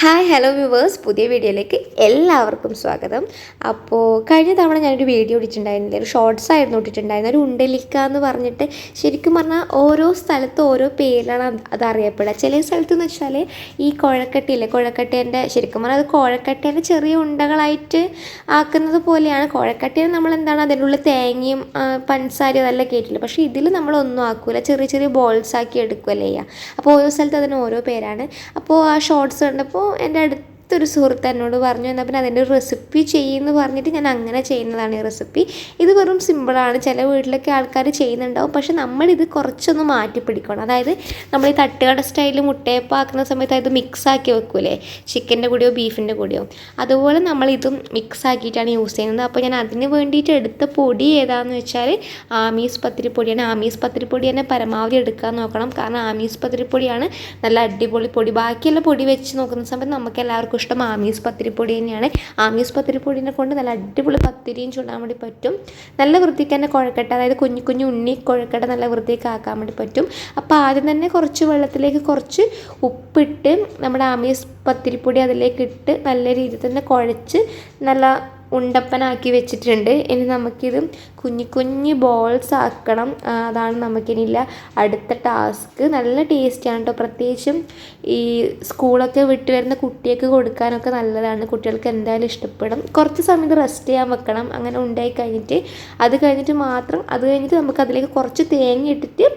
Hi hello viewers പുതിയ വീഡിയോയിലേക്ക് എല്ലാവർക്കും സ്വാഗതം. അപ്പോൾ കഴിഞ്ഞ തവണ ഞാനൊരു വീഡിയോ ഇട്ടിട്ടുണ്ടായിരുന്നില്ല. ഒരു ഷോർട്സ് ആയിരുന്നു ഇട്ടിട്ടുണ്ടായിരുന്നത്. ഒരു ഉണ്ടലിക്ക എന്ന് പറഞ്ഞിട്ട് ശരിക്കും പറഞ്ഞാൽ ഓരോ സ്ഥലത്ത് ഓരോ പേരിലാണ് അത് അറിയപ്പെടുക. ചില സ്ഥലത്ത് എന്ന് വെച്ചാൽ ഈ കുഴക്കട്ടയില്ലേ കുഴക്കട്ടേന്റെ ശരിക്കും പറഞ്ഞാൽ അത് കുഴക്കട്ടേന്റെ ചെറിയ ഉണ്ടകളായിട്ട് ആക്കുന്നത് പോലെയാണ്. കുഴക്കട്ടേനെ നമ്മൾ എന്താണ് അതിനുള്ള തേങ്ങയും പഞ്ചസാരയും അതെല്ലാം കയറ്റില്ല പക്ഷേ ഇതിൽ നമ്മളൊന്നും ആക്കില്ല ചെറിയ ചെറിയ ബോൾസ് ആക്കി എടുക്കുകയല്ലേ ചെയ്യുക. അപ്പോൾ ഓരോ സ്ഥലത്ത് അതിന് ഓരോ പേരാണ്. അപ്പോൾ ആ ഷോർട്സ് കണ്ടപ്പോൾ എന്റെ അടുത്തൊരു സുഹൃത്ത് എന്നോട് പറഞ്ഞു എന്നാൽ പിന്നെ അതിന്റെ റെസിപ്പി ചെയ്യുമെന്ന് പറഞ്ഞിട്ട് ഞാൻ അങ്ങനെ ചെയ്യുന്നതാണ് ഈ റെസിപ്പി ഇത് വെറും സിമ്പിളാണ് ചില വീട്ടിലൊക്കെ ആൾക്കാർ ചെയ്യുന്നുണ്ടാവും. പക്ഷെ നമ്മളിത് കുറച്ചൊന്ന് മാറ്റി പിടിക്കണം. അതായത് നമ്മൾ ഈ തട്ടുകട സ്റ്റൈലിൽ മുട്ടയപ്പം ആക്കുന്ന സമയത്ത് അത് മിക്സ് ആക്കി വെക്കൂലേ? ചിക്കന്റെ കൂടെയോ ബീഫിന്റെ കൂടെയോ? അതുപോലെ നമ്മളിതും മിക്സ് ആക്കിയിട്ടാണ് യൂസ് ചെയ്യുന്നത്. അപ്പോൾ ഞാൻ അതിന് വേണ്ടിയിട്ട് എടുത്ത പൊടി ഏതാണെന്ന് വെച്ചാൽ ആമീസ് പത്തിരിപ്പൊടിയാണ്. ആമീസ് പത്തിരിപ്പൊടി തന്നെ പരമാവധി എടുക്കാൻ നോക്കണം. കാരണം ആമീസ് പത്തിരിപ്പൊടിയാണ് നല്ല അടിപൊളി പൊടി. ബാക്കിയുള്ള പൊടി വെച്ച് നോക്കുന്ന സമയത്ത് നമുക്ക് എല്ലാവർക്കും ഇഷ്ടം ആമീസ് പത്തിരിപ്പൊടി തന്നെയാണ്. ആമീസ് പത്തിരിപ്പൊടിനെ കൊണ്ട് നല്ല അടിപൊളി പത്തിരിയും ചുടാൻ വേണ്ടി പറ്റും. നല്ല വൃത്തിക്ക് തന്നെ കുഴക്കട്ട അതായത് കുഞ്ഞു കുഞ്ഞു ഉണ്ണി കുഴക്കട്ട നല്ല വൃത്തിക്ക് ആക്കാൻ വേണ്ടി പറ്റും. അപ്പോൾ ആദ്യം തന്നെ കുറച്ച് വെള്ളത്തിലേക്ക് കുറച്ച് ഉപ്പിട്ട് നമ്മുടെ ആമീസ് പത്തിരിപ്പൊടി അതിലേക്ക് ഇട്ട് നല്ല രീതിയിൽ തന്നെ കുഴച്ച് നല്ല ഉണ്ടപ്പനാക്കി വെച്ചിട്ടുണ്ട്. ഇനി നമുക്കിത് കുഞ്ഞു കുഞ്ഞു ബോൾസ് ആക്കണം. അതാണ് നമുക്കിനില്ല അടുത്ത ടാസ്ക് നല്ല ടേസ്റ്റാണ് കേട്ടോ പ്രത്യേകിച്ചും ഈ സ്കൂളൊക്കെ വിട്ട് വരുന്ന കുട്ടിയൊക്കെ കൊടുക്കാനൊക്കെ നല്ലതാണ്. കുട്ടികൾക്ക് എന്തായാലും ഇഷ്ടപ്പെടും. കുറച്ച് സമയത്ത് റെസ്റ്റ് ചെയ്യാൻ വെക്കണം. അങ്ങനെ ഉണ്ടായി കഴിഞ്ഞിട്ട് അത് കഴിഞ്ഞിട്ട് മാത്രം അത് കഴിഞ്ഞിട്ട് നമുക്ക് അതിലേക്ക് കുറച്ച് തേങ്ങ ഇട്ടിട്ട്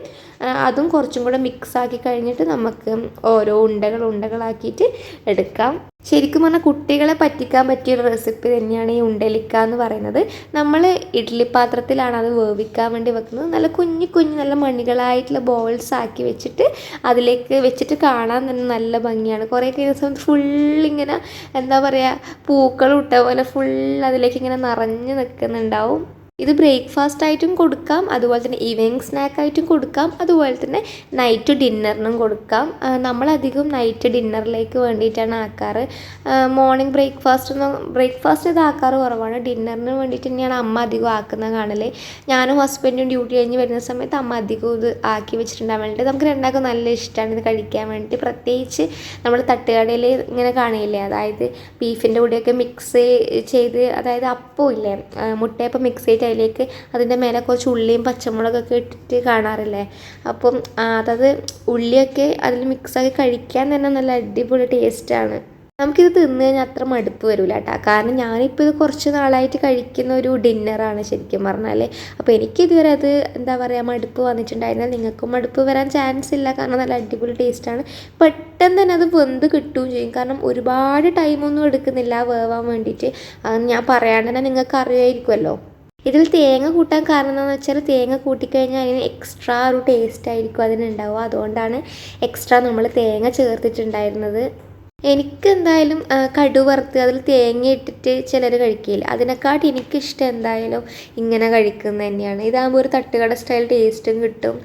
അതും കുറച്ചും കൂടെ മിക്സ് ആക്കി കഴിഞ്ഞിട്ട് നമുക്ക് ഓരോ ഉണ്ടകൾ ഉണ്ടകളാക്കിയിട്ട് എടുക്കാം. ശരിക്കും പറഞ്ഞാൽ കുട്ടികളെ പറ്റിക്കാൻ പറ്റിയ ഒരു റെസിപ്പി തന്നെയാണ് ഈ ഉണ്ടലിക്ക എന്ന് പറയുന്നത്. നമ്മൾ ഇഡ്ഡലി പാത്രത്തിലാണ് അത് വേവിക്കാൻ വേണ്ടി വെക്കുന്നത്. നല്ല കുഞ്ഞു കുഞ്ഞു നല്ല മണികളായിട്ടുള്ള ബോൾസ് ആക്കി വെച്ചിട്ട് അതിലേക്ക് വെച്ചിട്ട് കാണാൻ തന്നെ നല്ല ഭംഗിയാണ്. കുറേ ദിവസം ഫുൾ ഇങ്ങനെ എന്താ പറയുക പൂക്കൾ ഇട്ട പോലെ ഫുൾ അതിലേക്ക് ഇങ്ങനെ നിറഞ്ഞു നിൽക്കുന്നുണ്ടാവും. ഇത് ബ്രേക്ക്ഫാസ്റ്റ് ആയിട്ടും കൊടുക്കാം അതുപോലെ തന്നെ ഈവനിങ് സ്നാക്ക് ആയിട്ടും കൊടുക്കാം അതുപോലെ തന്നെ നൈറ്റ് ഡിന്നറിനും കൊടുക്കാം. നമ്മളധികം നൈറ്റ് ഡിന്നറിലേക്ക് വേണ്ടിയിട്ടാണ് ആക്കാറ്. മോർണിംഗ് ബ്രേക്ക്ഫാസ്റ്റ് ബ്രേക്ക്ഫാസ്റ്റ് ഇത് ആക്കാറ് കുറവാണ്. ഡിന്നറിന് വേണ്ടിയിട്ട് തന്നെയാണ് അമ്മ അധികം ആക്കുന്നത് കാണൽ. ഞാനും ഹസ്ബൻഡും ഡ്യൂട്ടി കഴിഞ്ഞ് വരുന്ന സമയത്ത് അമ്മ അധികം ഇത് ആക്കി വെച്ചിട്ടുണ്ടാകാൻ വേണ്ടിയിട്ട് നമുക്ക് രണ്ടാൾക്കും നല്ല ഇഷ്ടമാണ് ഇത് കഴിക്കാൻ വേണ്ടി പ്രത്യേകിച്ച് നമ്മൾ തട്ടുകടയിൽ ഇങ്ങനെ കാണില്ലേ? അതായത് ബീഫിന്റെ കൂടെയൊക്കെ മിക്സ് ചെയ്ത് അതായത് അപ്പം ഇല്ലേ? മുട്ടയപ്പം മിക്സ് ചെയ്തിട്ട് അതിലേക്ക് അതിന്റെ മേലെ കുറച്ച് ഉള്ളിയും പച്ചമുളകൊക്കെ ഇട്ടിട്ട് കാണാറില്ലേ? അപ്പം അതത് ഉള്ളിയൊക്കെ അതിൽ മിക്സാക്കി കഴിക്കാൻ തന്നെ നല്ല അടിപൊളി ടേസ്റ്റാണ് നമുക്കിത് തിന്നു കഴിഞ്ഞാൽ അത്ര മടുപ്പ് വരില്ല കേട്ടോ കാരണം ഞാനിപ്പോൾ ഇത് കുറച്ച് നാളായിട്ട് കഴിക്കുന്ന ഒരു ഡിന്നറാണ് ശരിക്കും പറഞ്ഞാൽ അപ്പോൾ എനിക്കിതുവരെ അത് എന്താ പറയുക മടുപ്പ് വന്നിട്ടുണ്ടായിരുന്നാൽ നിങ്ങൾക്കും മടുപ്പ് വരാൻ ചാൻസ് ഇല്ല. കാരണം നല്ല അടിപൊളി ടേസ്റ്റാണ് പെട്ടെന്ന് തന്നെ അത് വെന്ത് കിട്ടുകയും ചെയ്യും. കാരണം ഒരുപാട് ടൈമൊന്നും എടുക്കുന്നില്ല. വേവാൻ വേണ്ടിയിട്ട്. അത് ഞാൻ പറയാണ്ട് തന്നെ നിങ്ങൾക്ക് അറിയായിരിക്കുമല്ലോ ഇതിൽ തേങ്ങ കൂട്ടാൻ കാരണം എന്താണെന്ന് വെച്ചാൽ തേങ്ങ കൂട്ടിക്കഴിഞ്ഞാൽ അതിന് എക്സ്ട്രാ ഒരു ടേസ്റ്റ് ആയിരിക്കും അതിനുണ്ടാവുക. അതുകൊണ്ടാണ് എക്സ്ട്രാ നമ്മൾ തേങ്ങ ചേർത്തിട്ടുണ്ടായിരുന്നത്. എനിക്ക് എന്തായാലും ആ, കടു വറുത്ത് അതിൽ തേങ്ങ ഇട്ടിട്ട് ചിലർ കഴിക്കില്ല. അതിനെക്കാട്ടി എനിക്കിഷ്ടം എന്തായാലും ഇങ്ങനെ കഴിക്കുന്നത് തന്നെയാണ്. ഇതാകുമ്പോൾ ഒരു തട്ടുകട സ്റ്റൈൽ ടേസ്റ്റും കിട്ടും.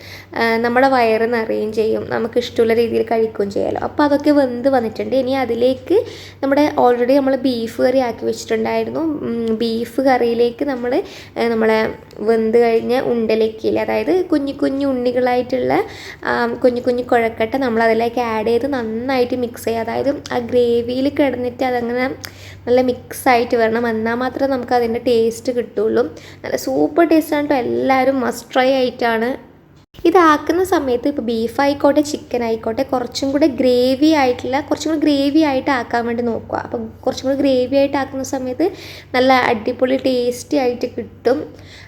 നമ്മുടെ വയറ് നിറയുകയും ചെയ്യും. നമുക്ക് ഇഷ്ടമുള്ള രീതിയിൽ കഴിക്കുകയും ചെയ്യാമല്ലോ അപ്പോൾ അതൊക്കെ വെന്ത് വന്നിട്ടുണ്ട്. ഇനി അതിലേക്ക് നമ്മുടെ ഓൾറെഡി നമ്മൾ ബീഫ് കറി ആക്കി വെച്ചിട്ടുണ്ടായിരുന്നു. ബീഫ് കറിയിലേക്ക് നമ്മൾ നമ്മളെ വെന്ത് കഴിഞ്ഞ ഉണ്ടലക്കിയിൽ അതായത് കുഞ്ഞു കുഞ്ഞു ഉണ്ണികളായിട്ടുള്ള കുഞ്ഞു കുഞ്ഞു കുഴക്കട്ട നമ്മൾ അതിലേക്ക് ആഡ് ചെയ്ത് നന്നായിട്ട് മിക്സ് ചെയ്യുക. അതായത് ആ ഗ്രേവിയിൽ കിടന്നിട്ട് അതങ്ങനെ നല്ല മിക്സ് ആയിട്ട് വരണം. എന്നാൽ മാത്രമേ നമുക്ക് അതിന്റെ ടേസ്റ്റ് കിട്ടുള്ളൂ. നല്ല സൂപ്പർ ടേസ്റ്റാണ് കേട്ടോ എല്ലാവരും മസ്റ്റ് ട്രൈ ആയിട്ടാണ് ഇതാക്കുന്ന സമയത്ത് ഇപ്പോൾ ബീഫ് ആയിക്കോട്ടെ ചിക്കൻ ആയിക്കോട്ടെ കുറച്ചും കൂടെ ഗ്രേവി ആയിട്ടുള്ള കുറച്ചും കൂടെ ഗ്രേവി ആയിട്ട് ആക്കാൻ വേണ്ടി നോക്കുക. അപ്പം കുറച്ചും കൂടെ ഗ്രേവി ആയിട്ട് ആക്കുന്ന സമയത്ത് നല്ല അടിപൊളി ടേസ്റ്റി ആയിട്ട് കിട്ടും.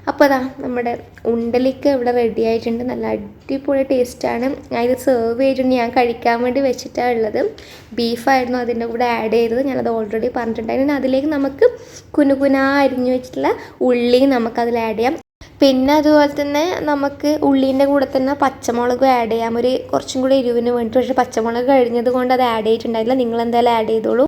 അപ്പോൾ അതാ നമ്മുടെ ഉണ്ടലിക്ക് ഇവിടെ റെഡി ആയിട്ടുണ്ട്. നല്ല അടിപൊളി ടേസ്റ്റാണ് ഞാൻ ഇത് സെർവ് ചെയ്തിട്ടുണ്ട്. ഞാൻ കഴിക്കാൻ വേണ്ടി വെച്ചിട്ടാണ് ഉള്ളത്. ബീഫായിരുന്നു അതിന്റെ കൂടെ ആഡ് ചെയ്തത്. ഞാനത് ഓൾറെഡി പറഞ്ഞിട്ടുണ്ടായിരുന്നു. അതിലേക്ക് നമുക്ക് കുനുകുന അരിഞ്ഞു വെച്ചിട്ടുള്ള ഉള്ളി നമുക്കതിൽ ആഡ് ചെയ്യാം. പിന്നെ അതുപോലെ തന്നെ നമുക്ക് ഉള്ളീന്റെ കൂടെ തന്നെ പച്ചമുളക് ആഡ് ചെയ്യാം. ഒരു കുറച്ചും കൂടി എരിവിന് വേണ്ടിയിട്ട്. പക്ഷേ പച്ചമുളക് കഴിഞ്ഞത് കൊണ്ട് അത് ആഡ് ചെയ്തിട്ടുണ്ടായില്ല. നിങ്ങൾ എന്തായാലും ആഡ് ചെയ്തോളൂ.